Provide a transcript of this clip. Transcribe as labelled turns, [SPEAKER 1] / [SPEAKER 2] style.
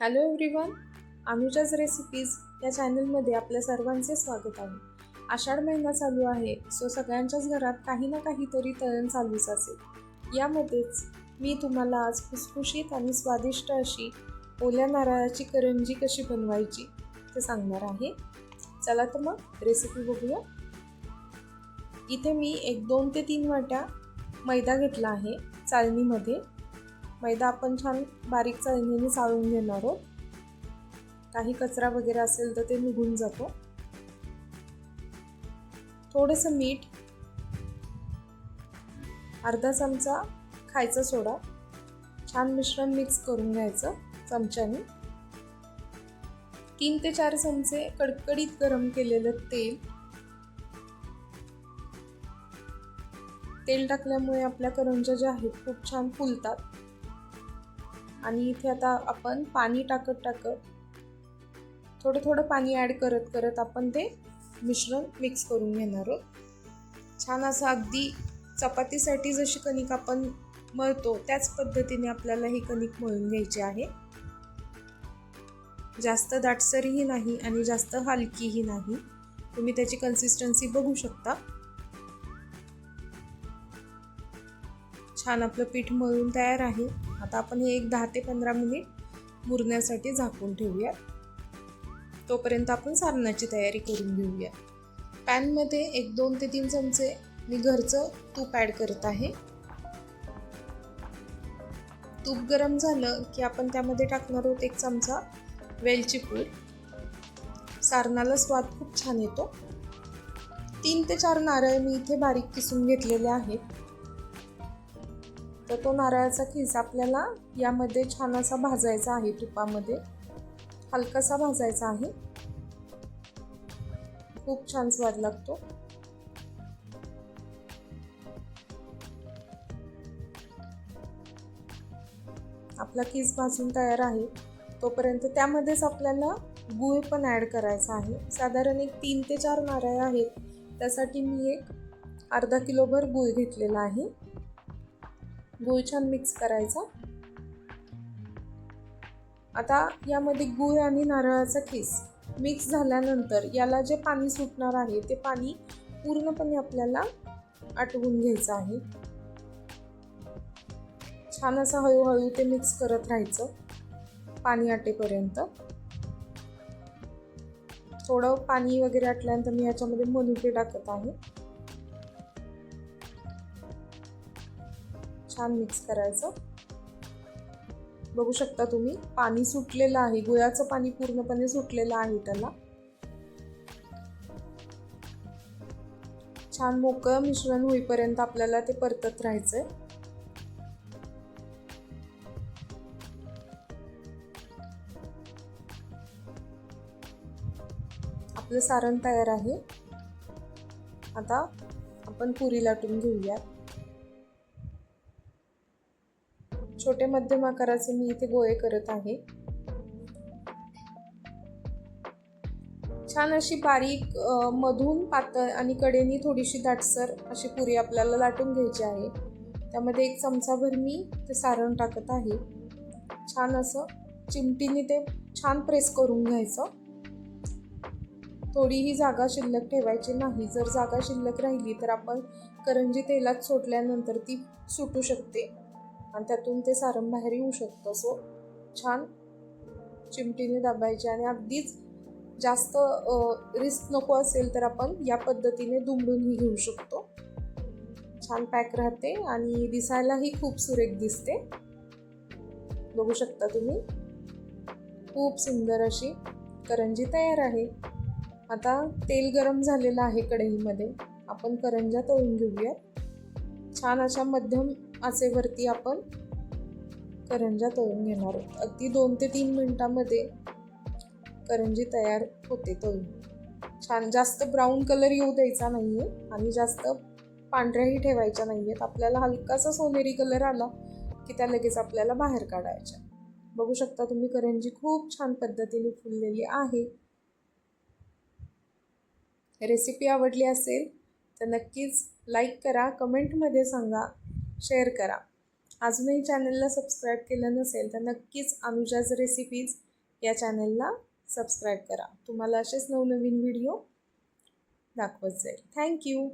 [SPEAKER 1] Hello everyone अनुजाज recipes या चॅनलमध्ये आपल्या सर्वांचे स्वागत आहे. आषाढ महिना चालू आहे सो सगळ्यांच्याच घरात काही ना काहीतरी तळण चालूच असेल. यामध्येच मी तुम्हाला आज खुसखुशीत आणि स्वादिष्ट अशी ओल्या नारळाची करंजी कशी बनवायची ते सांगणार आहे. चला तर मग रेसिपी बघूया. इथे मी एक दोन ते तीन वाट्या मैदा घेतला आहे चाळणीमध्ये. मैदा आपण छान बारीक चाळणीने चाळून घेणार आहोत. काही कचरा वगैरे असेल तर ते निघून जातो. थोडंसं मीठ अर्धा चमचा खायचा सोडा. छान मिश्रण मिक्स करून घ्यायचं चमच्याने. तीन ते चार चमचे कडकडीत गरम केलेलं तेल. तेल टाकल्यामुळे आपल्या करंज्या ज्या आहेत खूप छान फुलतात. आणि इथे आता आपण पाणी टाकत टाकत थोडं थोडं पाणी ॲड करत करत आपण ते मिश्रण मिक्स करून घेणार आहोत. छान असं अगदी चपातीसाठी जशी कणिक आपण मळतो त्याच पद्धतीने आपल्याला ही कणिक मळून घ्यायची आहे. जास्त दाटसरीही नाही आणि जास्त हलकीही नाही. तुम्ही त्याची कन्सिस्टन्सी बघू शकता. छान आपलं पीठ मळून तयार आहे. आता आपण हे एक दहा ते पंधरा मिनिट मुरण्यासाठी झाकून ठेवूया. तोपर्यंत आपण सारणाची तयारी करून घेऊया. पॅनमध्ये एक दोन ते तीन चमचे मी घरचं तूप ॲड करत आहे. तूप गरम झालं की आपण त्यामध्ये टाकणार आहोत एक चमचा वेलची पूड. सारणाला स्वाद खूप छान येतो. तीन ते चार नारळ मी इथे बारीक किसून घेतलेले आहेत. तर तो नारळाचा खिस आपल्याला यामध्ये छान असा भाजायचा आहे तुपामध्ये. हलकासा भाजायचा आहे. खूप छान स्वाद लागतो. आपला किस भाजून तयार आहे. तोपर्यंत त्यामध्येच आपल्याला गूळ पण ॲड करायचा आहे. साधारण एक तीन ते चार नारळ आहेत. त्यासाठी मी एक अर्धा किलोभर गूळ घेतलेला आहे. गूळ छान मिक्स करायचा. आता यामध्ये गूळ आणि नारळाचा किस मिक्स झाल्यानंतर याला जे पाणी सुटणार आहे ते पाणी पूर्णपणे आपल्याला आटवून घ्यायचं आहे. छान असं हळूहळू ते मिक्स करत राहायचं पाणी आटेपर्यंत. थोडं पाणी वगैरे आटल्यानंतर मी याच्यामध्ये मनुके टाकत आहे. छान मिक्स करायचं. बघू शकता तुम्ही पाणी सुटलेलं आहे. गुळाचं पाणी पूर्णपणे सुटलेलं आहे त्याला. छान मोकळं मिश्रण होईपर्यंत आपल्याला ते परतत राहायचंय. आपलं सारण तयार आहे. आता आपण पुरी लाटून घेऊयात. छोटे मध्यम आकाराचे मी इथे गोळे करत आहे. छान अशी बारीक मधून पातळ आणि कडेनी थोडीशी दाटसर अशी पुरी आपल्याला लाटून घ्यायची आहे. त्यामध्ये एक चमचाभर मी ते सारण टाकत आहे. छान असं चिमटीने ते छान प्रेस करून घ्यायचं. थोडीही जागा शिल्लक ठेवायची नाही. जर जागा शिल्लक राहिली तर आपण करंजी तेलात सोडल्यानंतर ती सुटू शकते. आणि त्यातून ते सारण बाहेर येऊ शकतं. सो छान चिमटीने दाबायचे आणि अगदीच जास्त रिस्क नको असेल तर आपण या पद्धतीने दुमडूनही घेऊ शकतो. छान पॅक राहते आणि दिसायलाही खूप सुरेख दिसते. बघू शकता तुम्ही. खूप सुंदर अशी करंजी तयार आहे. आता तेल गरम झालेलं आहे कढईमध्ये. आपण करंजा तळून घेऊया छान अशा मध्यम आचेवरती आपण करंजा तळून घेणार आहोत. अगदी दोन ते तीन मिनटामध्ये करंजी तयार होते तळून. छान जास्त ब्राऊन कलर येऊ द्यायचा नाही आहे आणि जास्त पांढऱ्याही ठेवायच्या नाही आहेत आपल्याला हलकासा सोनेरी कलर आला की त्या लगेच आपल्याला बाहेर काढायच्या. बघू शकता तुम्ही करंजी खूप छान पद्धतीने फुललेली आहे. रेसिपी आवडली असेल तर नक्कीच लाईक करा कमेंटमध्ये सांगा. शेअर करा. अजूनही चॅनलला सबस्क्राईब केलं नसेल तर नक्कीच अनुजाज रेसिपीज या चॅनलला सबस्क्राईब करा. तुम्हाला असेच नवनवीन व्हिडिओ दाखवत जाईल. थँक्यू